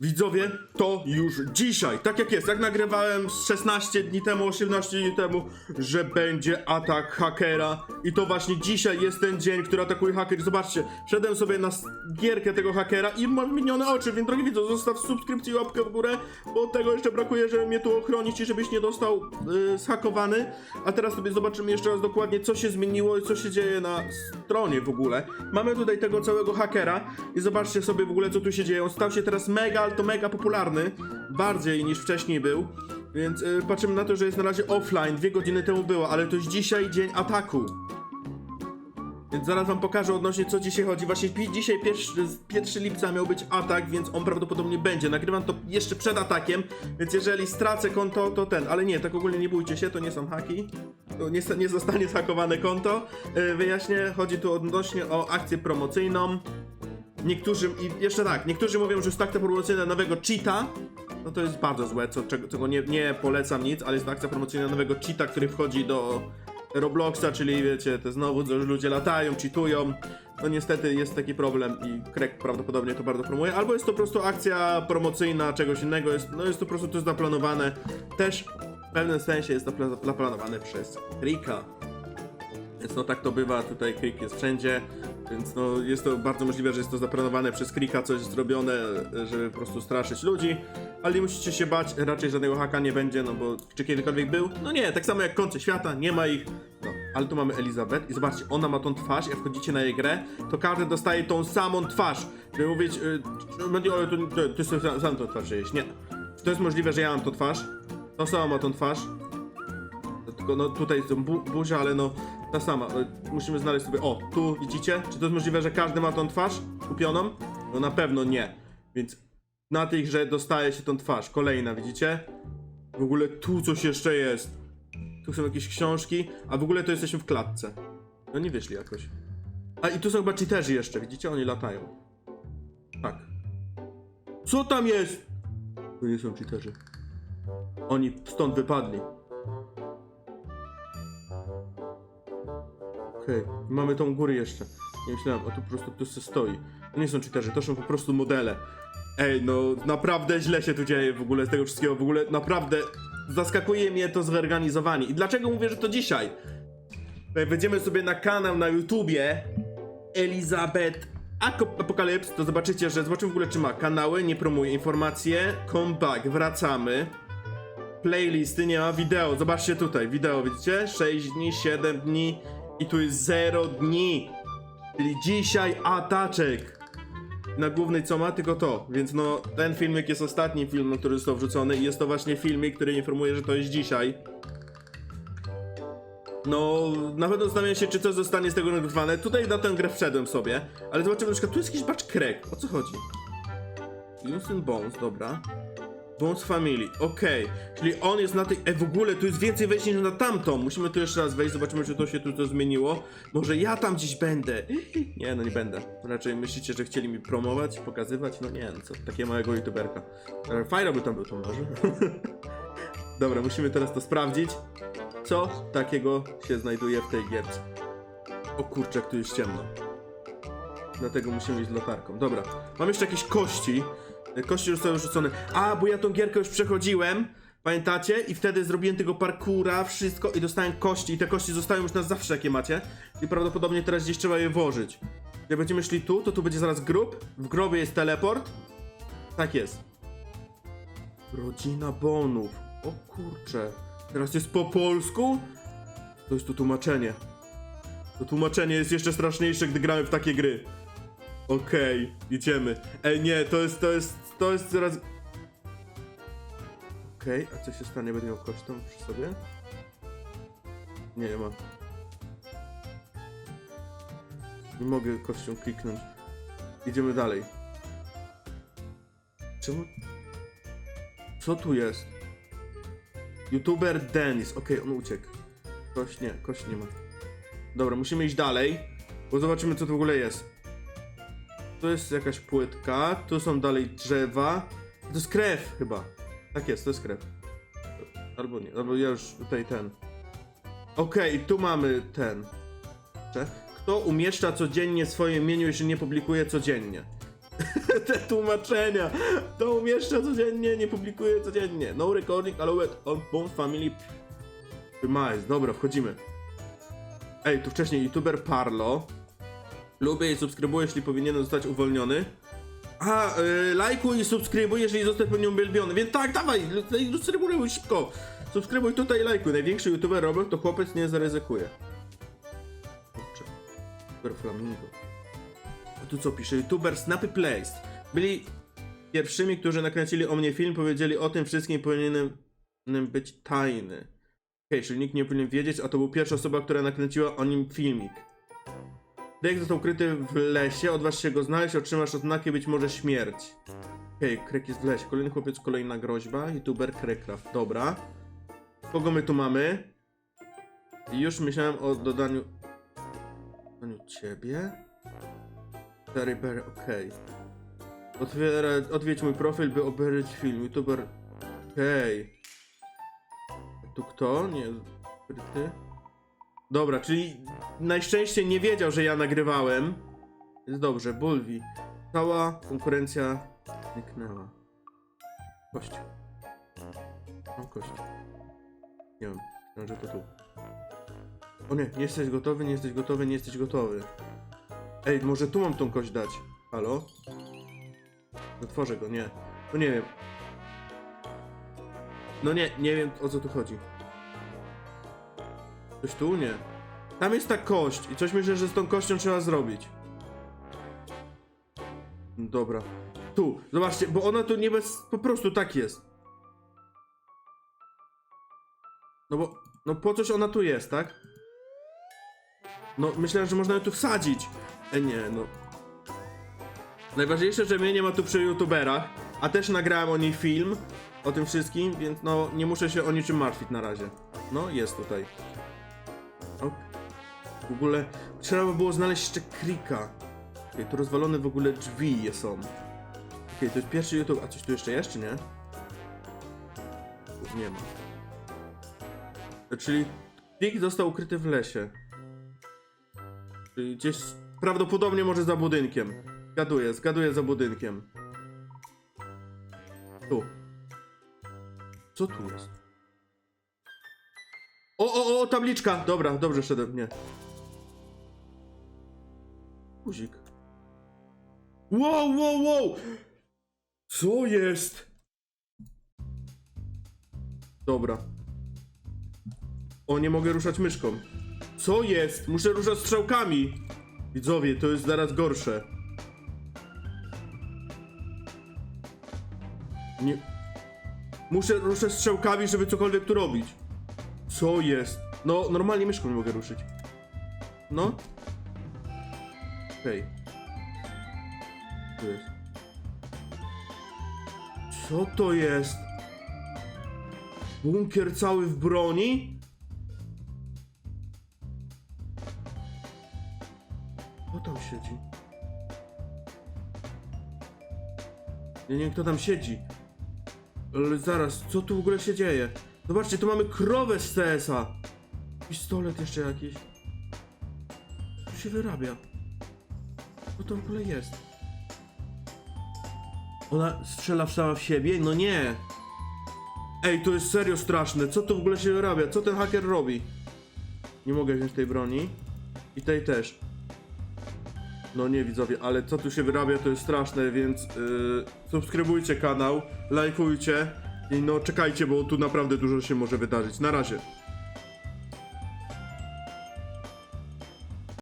Widzowie, to już dzisiaj, tak jak jest, jak nagrywałem z 16 dni temu, 18 dni temu, że będzie atak hakera i to właśnie dzisiaj jest ten dzień, który atakuje haker. Zobaczcie, wszedłem sobie na gierkę tego hakera i mam minione oczy, więc drogi widzu, zostaw subskrypcję i łapkę w górę, bo tego jeszcze brakuje, żeby mnie tu ochronić i żebyś nie dostał yy, zhakowany. A teraz sobie zobaczymy jeszcze raz dokładnie, co się zmieniło i co się dzieje na stronie w ogóle. Mamy tutaj tego całego hakera i zobaczcie sobie w ogóle, co tu się dzieje. On stał się teraz mega, ale to mega popularny, bardziej niż wcześniej był. Więc yy, patrzymy na to, że jest na razie offline, dwie godziny temu było, ale to jest dzisiaj dzień ataku. Więc zaraz wam pokażę odnośnie co dzisiaj chodzi. Właśnie dzisiaj pierwszy, 1 lipca miał być atak, więc on prawdopodobnie będzie. Nagrywam to jeszcze przed atakiem, więc jeżeli stracę konto, to ten. Ale nie, tak ogólnie nie bójcie się, to nie są haki. To nie, nie zostanie zhakowane konto. Yy, wyjaśnię, chodzi tu odnośnie o akcję promocyjną. Niektórzy, i jeszcze tak, niektórzy mówią, że jest akcja promocyjna nowego cheata. No to jest bardzo złe, co, czego, czego nie, nie polecam nic, ale jest to akcja promocyjna nowego cheata, który wchodzi do Robloxa, czyli wiecie, to znowu, że ludzie latają, cheatują. No niestety jest taki problem i Krek prawdopodobnie to bardzo promuje. Albo jest to po prostu akcja promocyjna czegoś innego, jest, no jest to po prostu to zaplanowane. Też w pewnym sensie jest to pla- zaplanowane przez Krika. Więc no tak to bywa, tutaj Krik jest wszędzie, więc no jest to bardzo możliwe, że jest to zaplanowane przez Krika, coś zrobione, żeby po prostu straszyć ludzi, ale nie musicie się bać, raczej żadnego haka nie będzie, no bo czy kiedykolwiek był? No nie, tak samo jak końce świata, nie ma ich, no, ale tu mamy Elizabeth i zobaczcie, ona ma tą twarz, jak wchodzicie na jej grę, to każdy dostaje tą samą twarz, żeby mówić, y, o, to, to, ty sam, sam tą twarz jeść, nie. Czy to jest możliwe, że ja mam tą twarz? To sama ma tą twarz, tylko no tutaj są bu buzia, ale no ta sama. E, Musimy znaleźć sobie. O, tu widzicie? Czy to jest możliwe, że każdy ma tą twarz kupioną? No na pewno nie. Więc na tej grze dostaje się tą twarz. Kolejna, widzicie? W ogóle tu coś jeszcze jest. Tu są jakieś książki, a w ogóle to jesteśmy w klatce. No nie wyszli jakoś. A i tu są chyba cheaterzy jeszcze, widzicie? Oni latają. Tak. Co tam jest? To nie są cheaterzy. Oni stąd wypadli. Okej, mamy tą górę jeszcze. Nie myślałem, o tu po prostu ktoś se stoi. To nie są cheaterzy, to są po prostu modele. Ej, no naprawdę źle się tu dzieje w ogóle z tego wszystkiego. W ogóle naprawdę zaskakuje mnie to zorganizowanie. I dlaczego mówię, że to dzisiaj? Jak wejdziemy sobie na kanał na YouTubie Elizabeth Apocalypse, to zobaczycie, że zobaczymy w ogóle czy ma kanały, nie promuje informacje, comeback, wracamy. Playlisty, nie ma wideo, zobaczcie tutaj, wideo, widzicie? 6 dni, 7 dni i tu jest 0 dni. Czyli dzisiaj ataczek. Na głównej co ma, tylko to. Więc no, ten filmik jest ostatnim filmem, który został wrzucony i jest to właśnie filmik, który informuje, że to jest dzisiaj. No, na pewno zastanawiam się, czy coś zostanie z tego nagrywane. Tutaj na tę grę wszedłem sobie, ale zobaczymy, na przykład tu jest jakiś batch crack. O co chodzi? Innocent Bones, dobra. Bones Family, okej. Czyli on jest na tej. E, w ogóle tu jest więcej wejść niż na tamtą. Musimy tu jeszcze raz wejść, zobaczymy, czy to się tu to zmieniło. Może ja tam gdzieś będę. Nie, no nie będę. Raczej myślicie, że chcieli mi promować, pokazywać? No nie, no co, takiego małego youtuberka. E, Fajno by tam był, to może. Dobra, musimy teraz to sprawdzić. Co takiego się znajduje w tej gierce? O kurczę, tu jest ciemno. Dlatego musimy iść z latarką. Dobra, mam jeszcze jakieś kości. E, Kości zostały rzucone. A, bo ja tą gierkę już przechodziłem. Pamiętacie? I wtedy zrobiłem tego parkura, wszystko i dostałem kości. I te kości zostają już na zawsze, jakie macie. I prawdopodobnie teraz gdzieś trzeba je włożyć. Jak będziemy szli tu, to tu będzie zaraz grób. W grobie jest teleport. Tak jest. Rodzina Bonów. O kurcze. Teraz jest po polsku? To jest tu tłumaczenie. To tłumaczenie jest jeszcze straszniejsze, gdy gramy w takie gry. Okej, idziemy. Ej, nie, to jest, to jest, to jest coraz... Okej, a co się stanie? Będę miał tam przy sobie? Nie, nie ma. Nie mogę kością kliknąć. Idziemy dalej. Czemu? Co tu jest? YouTuber Denis. Okej, on uciekł. Kość nie, kość nie ma. Dobra, musimy iść dalej, bo zobaczymy co tu w ogóle jest. Tu jest jakaś płytka, tu są dalej drzewa. To jest krew chyba. Tak jest, to jest krew. Albo nie, albo ja już tutaj ten. Okej, tu mamy ten. Kto umieszcza codziennie swoje menu, jeśli nie publikuje codziennie? Te tłumaczenia. To umieszcza codziennie, nie publikuję codziennie. No recording allowed on Bones Family Premise. Dobra, wchodzimy. Ej, tu wcześniej youtuber Parlo. Lubię i subskrybuję, jeśli powinienem zostać uwolniony. A, yy, lajkuj i subskrybuj, jeżeli został pewnie uwielbiony. Więc tak, dawaj, subskrybuj szybko. Subskrybuj tutaj i lajkuj. Największy youtuber Robert to chłopiec nie zaryzykuje. Kurczę. Super flamingo. A tu co pisze? YouTuber Snappy Place. Byli pierwszymi, którzy nakręcili o mnie film, powiedzieli o tym wszystkim powinienem być tajny. Okej, czyli nikt nie powinien wiedzieć, a to był pierwsza osoba, która nakręciła o nim filmik. Drake został ukryty w lesie, odważ się go znaleźć, otrzymasz odznaki, być może śmierć. Okej, Krek jest w lesie. Kolejny chłopiec, kolejna groźba. YouTuber Krekcraft. Dobra. Kogo my tu mamy? Już myślałem o dodaniu... Dodaniu ciebie? Terry Berry, okej. Otwiera, odwiedź mój profil, by obejrzeć film. YouTuber... Okej. Tu kto? Nie, ukryty. Dobra, czyli najszczęściej nie wiedział, że ja nagrywałem. Jest dobrze, Bulwi. Cała konkurencja zniknęła. Kość. Mam kość. Nie wiem, myślałem, że to tu. O nie, nie jesteś gotowy, nie jesteś gotowy, nie jesteś gotowy. Ej, może tu mam tą kość dać. Halo? Otworzę go, nie. No nie wiem. No nie, nie wiem o co tu chodzi. Coś tu? Nie. Tam jest ta kość i coś myślę, że z tą kością trzeba zrobić. Dobra. Tu, zobaczcie, bo ona tu nie bez... Po prostu tak jest. No bo... No po coś ona tu jest, tak? No, myślałem, że można ją tu wsadzić. E nie, no. Najważniejsze, że mnie nie ma tu przy youtuberach, a też nagrałem o niej film, o tym wszystkim, więc no, nie muszę się o niczym martwić na razie. No, jest tutaj. O, w ogóle trzeba by było znaleźć jeszcze Krika. Okej, tu rozwalone w ogóle drzwi są. Okej, to jest pierwszy YouTube. A coś tu jeszcze jest, czy nie? Nie ma. Czyli Krik został ukryty w lesie. Czyli gdzieś prawdopodobnie może za budynkiem. Zgaduję, zgaduję za budynkiem. Tu. Co tu jest? O, o, o, tabliczka! Dobra, dobrze szedłem, nie. Guzik. Wow, wow, wow! Co jest? Dobra. O, nie mogę ruszać myszką. Co jest? Muszę ruszać strzałkami. Widzowie, to jest zaraz gorsze. Nie. Muszę ruszać strzałkami, żeby cokolwiek tu robić. Co jest? No, normalnie myszką nie mogę ruszyć. No. Okej. Tu jest. Co to jest? Bunkier cały w broni? Kto tam siedzi? Ja nie wiem, kto tam siedzi. Ale zaraz, co tu w ogóle się dzieje? Zobaczcie, tu mamy krowę z CS-a. Pistolet jeszcze jakiś. Co się wyrabia? Co to w ogóle jest? Ona strzela sama w siebie? No nie! Ej, to jest serio straszne. Co to w ogóle się wyrabia? Co ten haker robi? Nie mogę wziąć tej broni. I tej też. No nie widzowie, ale co tu się wyrabia to jest straszne, więc yy, subskrybujcie kanał, lajkujcie i no czekajcie, bo tu naprawdę dużo się może wydarzyć. Na razie.